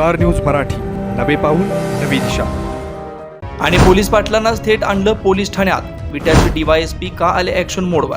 Star news Marathi. नवे पाऊल नवी दिशा. आणि पोलीस पाटलांनाच थेट आणलं पोलीस ठाण्यात. विट्याचे डीवायएसपी का आले ऍक्शन मोडवर?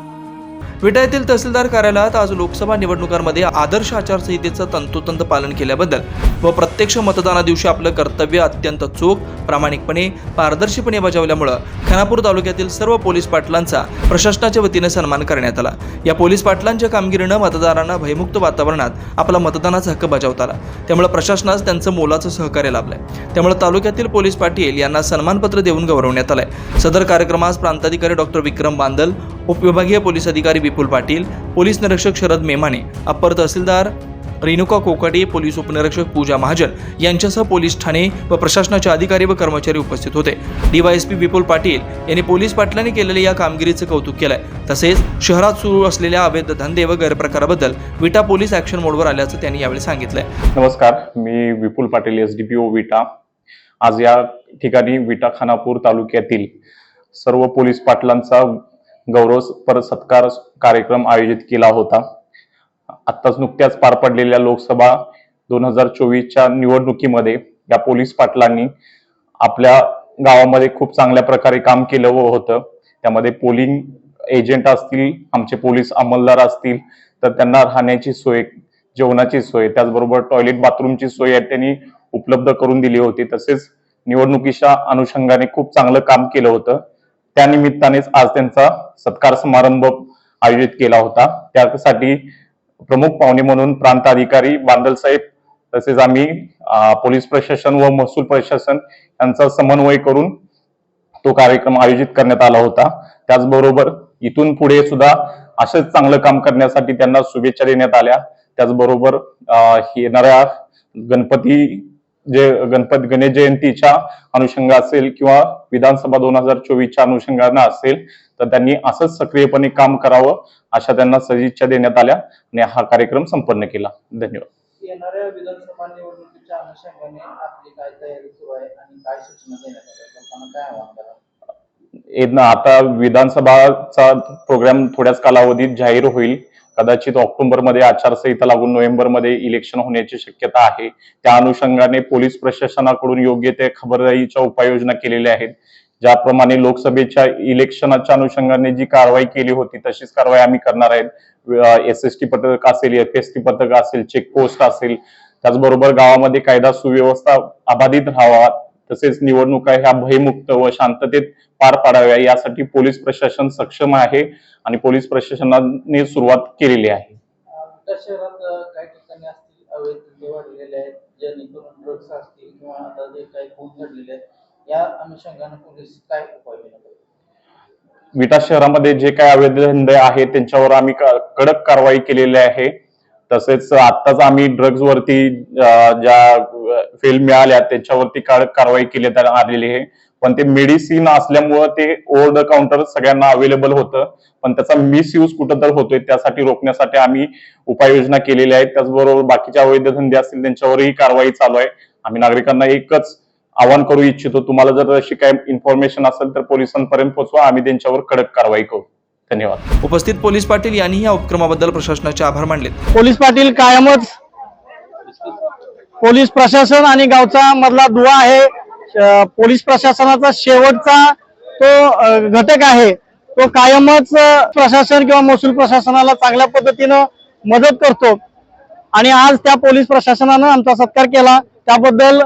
विटा येथील तहसीलदार कार्यालयात आज लोकसभा निवडणुकांमध्ये आदर्श आचारसंहितेचं तंतोतंत पालन केल्याबद्दल व प्रत्यक्ष मतदाना दिवशी आपलं कर्तव्य अत्यंत चोख प्रामाणिकपणे पारदर्शीपणे बजावल्यामुळं खानापूर तालुक्यातील सर्व पोलीस पाटलांचा प्रशासनाच्या वतीने सन्मान करण्यात आला. या पोलीस पाटलांच्या कामगिरीनं मतदारांना भयमुक्त वातावरणात आपला मतदानाचा हक्क बजावता आला. त्यामुळे प्रशासनास त्यांचं मोलाचं सहकार्य लाभलंय. त्यामुळे तालुक्यातील पोलीस पाटील यांना सन्मानपत्र देऊन गौरवण्यात आलंय. सदर कार्यक्रमास प्रांताधिकारी डॉक्टर विक्रम बांदल उपविभागीय पोलीस अधिकारी विपुल पाटील पोलीस निरीक्षक शरद मेमाने अप्पर तहसीलदार रेणुका कोकाटे पोलीस उपनिरीक्षक पूजा महाजन यांच्यासह पोलीस ठाणे व प्रशासनाचे अधिकारी व कर्मचारी उपस्थित होते. डीवायएसपी विपुल पाटील यांनी पोलीस पाटलांनी केलेल्या या कामगिरीचं कौतुक केलंय. तसेच शहरात सुरू असलेल्या अवैध धंदे व गैरप्रकाराबद्दल विटा पोलीस ऍक्शन मोडवर आल्याचं त्यांनी यावेळी सांगितलंय. नमस्कार मी Vipul Patil S D P O Vita. आज या ठिकाणी विटा खानापूर तालुक्यातील सर्व पोलीस पाटलांचा गौरवपर सत्कार कार्यक्रम आयोजित केला होता. आत्ताच नुकत्याच पार पडलेल्या लोकसभा दोन हजार चोवीसच्या निवडणुकीमध्ये या पोलीस पाटलांनी आपल्या गावामध्ये खूप चांगल्या प्रकारे काम केलं होतं. त्यामध्ये पोलिंग एजंट असतील आमचे पोलीस अंमलदार असतील तर त्यांना राहण्याची सोय जेवणाची सोय त्याचबरोबर टॉयलेट बाथरूमची सोय त्यांनी उपलब्ध करून दिली होती. तसेच निवडणुकीच्या अनुषंगाने खूप चांगलं काम केलं होतं. त्यानिमित्तानेच आज त्यांचा सत्कार समारंभ आयोजित केला होता. त्यासाठी प्रमुख पाहुणे म्हणून प्रांत अधिकारी बांदल साहेब तसेच आम्ही पोलीस प्रशासन व महसूल प्रशासन यांचा समन्वय करून तो कार्यक्रम आयोजित करण्यात आला होता. त्याचबरोबर इथून पुढे सुद्धा असंच चांगलं काम करण्यासाठी त्यांना शुभेच्छा देण्यात आल्या. त्याचबरोबर येणाऱ्या गणपती जे गणपती गणेश जयंतीच्या अनुषंग असेल किंवा विधानसभा दोन हजार चोवीसच्या अनुषंगानं असेल तर त्यांनी असंच सक्रियपणे काम करावं अशा त्यांना सदिच्छा देण्यात आल्या आणि हा कार्यक्रम संपन्न केला. धन्यवाद. येणाऱ्या विधानसभा निवडणुकीच्या अनुषंगाने आपली काय तयारी सुरू आहे आणि काय सूचना देण्यात आल्या? लोकांना काय आवाहन करा येत ना आता विधानसभाचा प्रोग्राम थोड्याच कालावधीत जाहीर होईल. कदाचित ऑक्टोबरमध्ये आचारसंहिता लागून नोव्हेंबरमध्ये इलेक्शन होण्याची शक्यता आहे. त्या अनुषंगाने पोलीस प्रशासनाकडून योग्य त्या खबरदारीच्या उपाययोजना केलेल्या आहेत. ज्याप्रमाणे लोकसभेच्या इलेक्शनाच्या अनुषंगाने जी कारवाई केली होती तशीच कारवाई आम्ही करणार आहेत. एस एस टी पथक असेल एफ एस टी पथक असेल चेकपोस्ट असेल त्याचबरोबर गावामध्ये कायदा सुव्यवस्था अबाधित राहावा तसेच निवडणुका ह्या भयमुक्त व शांततेत पार पाडाव्या यासाठी पोलीस प्रशासन सक्षम आहे आणि पोलीस प्रशासनाने सुरुवात केलेली आहे. विटा शहरामध्ये जे काही अवैध धंदे आहेत त्यांच्यावर आम्ही कडक कारवाई केलेली आहे. तसेच आत्ताच आम्ही ड्रग्ज वरती ज्या फेल मिळाल्या त्याच्यावरती कडक कारवाई केली आलेली आहे. पण ते मेडिसिन असल्यामुळं ते ओव्हर द काउंटर सगळ्यांना अवेलेबल होतं. पण त्याचा मिसयूज कुठं तर होतोय त्यासाठी रोखण्यासाठी आम्ही उपाययोजना केलेल्या आहेत. त्याचबरोबर बाकीचे अवैध धंदे असतील त्यांच्यावरही कारवाई चालू आहे. आम्ही नागरिकांना एकच आवाहन करू इच्छितो तुम्हाला जर अशी काही इन्फॉर्मेशन असेल तर पोलिसांपर्यंत पोहोचवा. आम्ही त्यांच्यावर कडक कारवाई करू. धन्यवाद. उपस्थित पोलीस पाटील यांनीही या उपक्रमाबद्दल प्रशासनाचे आभार मानलेत. पोलीस पाटील कायमच पोलीस प्रशासन आणि गावचा मधला दुवा आहे. पोलीस प्रशासनाचा शेवटचा तो घटक आहे. तो कायमच प्रशासन किंवा महसूल प्रशासनाला चांगल्या पद्धतीनं मदत करतो. आणि आज त्या पोलीस प्रशासनानं आमचा सत्कार केला. त्याबद्दल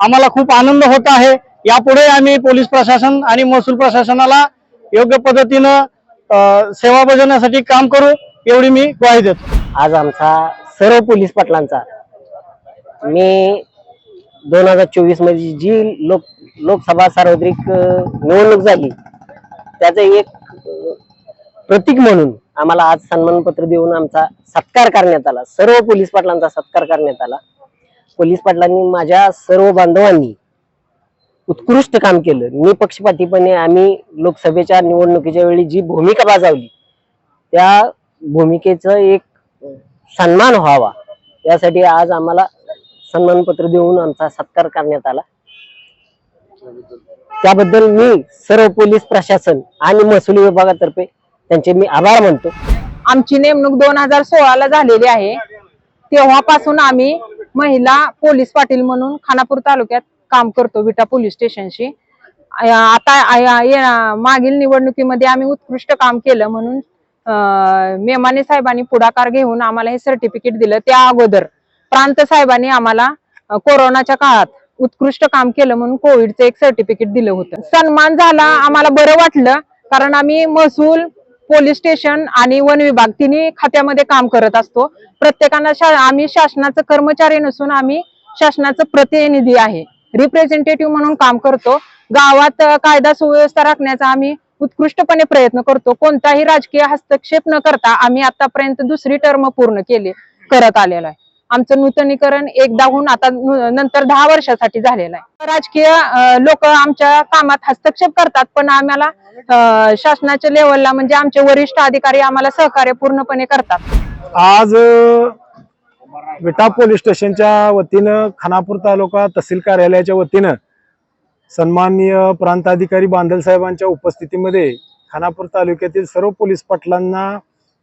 आम्हाला खूप आनंद होत आहे. यापुढे आम्ही पोलीस प्रशासन आणि महसूल प्रशासनाला योग्य पद्धतीनं सेवा बजावण्यासाठी काम करू. एवढी मी ग्वाही देतो. आज आमचा सर्व पोलीस पाटलांचा मी दोन हजार चोवीसमध्ये जी लोक लोकसभा सार्वत्रिक निवडणूक झाली त्याचं एक प्रतीक म्हणून आम्हाला आज सन्मानपत्र देऊन आमचा सत्कार करण्यात आला. सर्व पोलीस पाटलांचा सत्कार करण्यात आला. पोलीस पाटलांनी माझ्या सर्व बांधवांनी उत्कृष्ट काम केलं. निपक्षपातीपणे आम्ही लोकसभेच्या निवडणुकीच्या वेळी जी भूमिका बजावली त्या भूमिकेचं एक सन्मान व्हावा. यासाठी आज आम्हाला सन्मानपत्र देऊन आमचा सत्कार करण्यात आला. त्याबद्दल मी सर्व पोलीस प्रशासन आणि महसूल विभागातर्फे त्यांचे मी आभार मानतो. आमची नेमणूक दोन हजार सोळाला झालेली आहे. तेव्हापासून आम्ही महिला पोलीस पाटील म्हणून खानापूर तालुक्यात काम करतो विटा पोलीस स्टेशनशी. आता मागील निवडणुकीमध्ये आम्ही उत्कृष्ट काम केलं म्हणून मेमाने साहेबांनी पुढाकार घेऊन आम्हाला हे सर्टिफिकेट दिलं त्या अगोदर. प्रांत साहेबांनी आम्हाला कोरोनाच्या काळात उत्कृष्ट काम केलं म्हणून कोविडचं एक सर्टिफिकेट दिलं होतं. सन्मान झाला आम्हाला बरं वाटलं कारण आम्ही महसूल पोलीस स्टेशन आणि वन विभाग तिन्ही खात्यामध्ये काम करत असतो. प्रत्येकांना शा आम्ही शासनाचं कर्मचारी नसून आम्ही शासनाचं प्रतिनिधी आहे. रिप्रेझेंटेटिव्ह म्हणून काम करतो. गावात कायदा सुव्यवस्था राखण्याचा आम्ही उत्कृष्टपणे प्रयत्न करतो. कोणताही राजकीय हस्तक्षेप न करता आम्ही आतापर्यंत दुसरी टर्म पूर्ण केली करत आलेलो आहे. आमचं नूतनीकरण एकदाहून आता नंतर दहा वर्षासाठी झालेलं आहे. राजकीय लोक आमच्या कामात हस्तक्षेप करतात पण आम्हाला शासनाच्या लेवलला म्हणजे आमचे वरिष्ठ अधिकारी आम्हाला सहकार्य पूर्णपणे करतात. आज विटा पोलीस स्टेशनच्या वतीनं खानापूर तालुका तहसील कार्यालयाच्या वतीनं सन्माननीय प्रांताधिकारी बांधल साहेबांच्या उपस्थितीमध्ये खानापूर तालुक्यातील सर्व पोलीस पाटलांना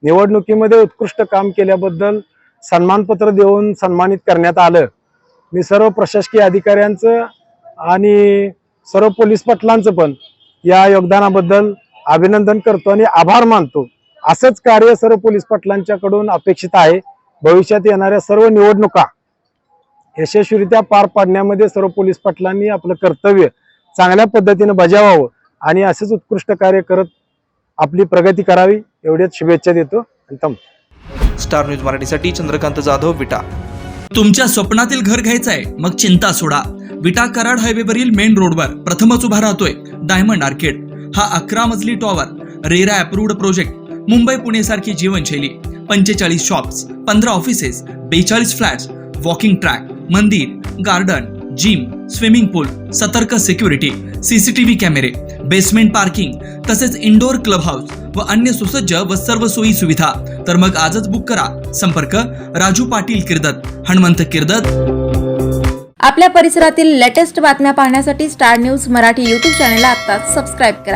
निवडणुकीमध्ये उत्कृष्ट काम केल्याबद्दल सन्मानपत्र देऊन सन्मानित करण्यात आलं. मी सर्व प्रशासकीय अधिकाऱ्यांचं आणि सर्व पोलीस पटलांचं पण या योगदानाबद्दल अभिनंदन करतो आणि आभार मानतो. असंच कार्य सर्व पोलीस पटलांच्याकडून अपेक्षित आहे. भविष्यात येणाऱ्या सर्व निवडणुका यशस्वीरित्या पार पाडण्यामध्ये सर्व पोलीस पटलांनी आपलं कर्तव्य चांगल्या पद्धतीने बजावावं आणि असेच उत्कृष्ट कार्य करत आपली प्रगती करावी एवढ्याच शुभेच्छा देतो. आणि थांबतो स्टार न्यूज मराठीसाठी चंद्रकांत जाधव विटा. तुमच्या स्वप्नातील घर घ्यायचंय मग चिंता सोडा. विटा कराड हायवेवरील मेन रोडवर प्रथमच उभा राहतोय डायमंड आर्केड. हा अकरा मजली tower RERA approved project Mumbai Pune सारखी जीवनशैली. पंचेचाळीस शॉप्स पंधरा ऑफिसेस बेचाळीस फ्लॅट्स वॉकिंग ट्रॅक मंदिर गार्डन जिम स्विमिंग पूल सतर्क सिक्युरिटी सीसीटीव्ही कॅमेरे बेसमेंट पार्किंग तसेच इंडोर क्लब हाऊस व अन्य सुसज्ज व सर्व सोयी सुविधा. तर मग आजच बुक करा. संपर्क राजू पाटील किर्दत हनुमंत किर्दत. आपल्या परिसरातील लेटेस्ट बातम्या पाहण्यासाठी स्टार न्यूज मराठी यूट्यूब चॅनलला आत्ताच सबस्क्राईब करा.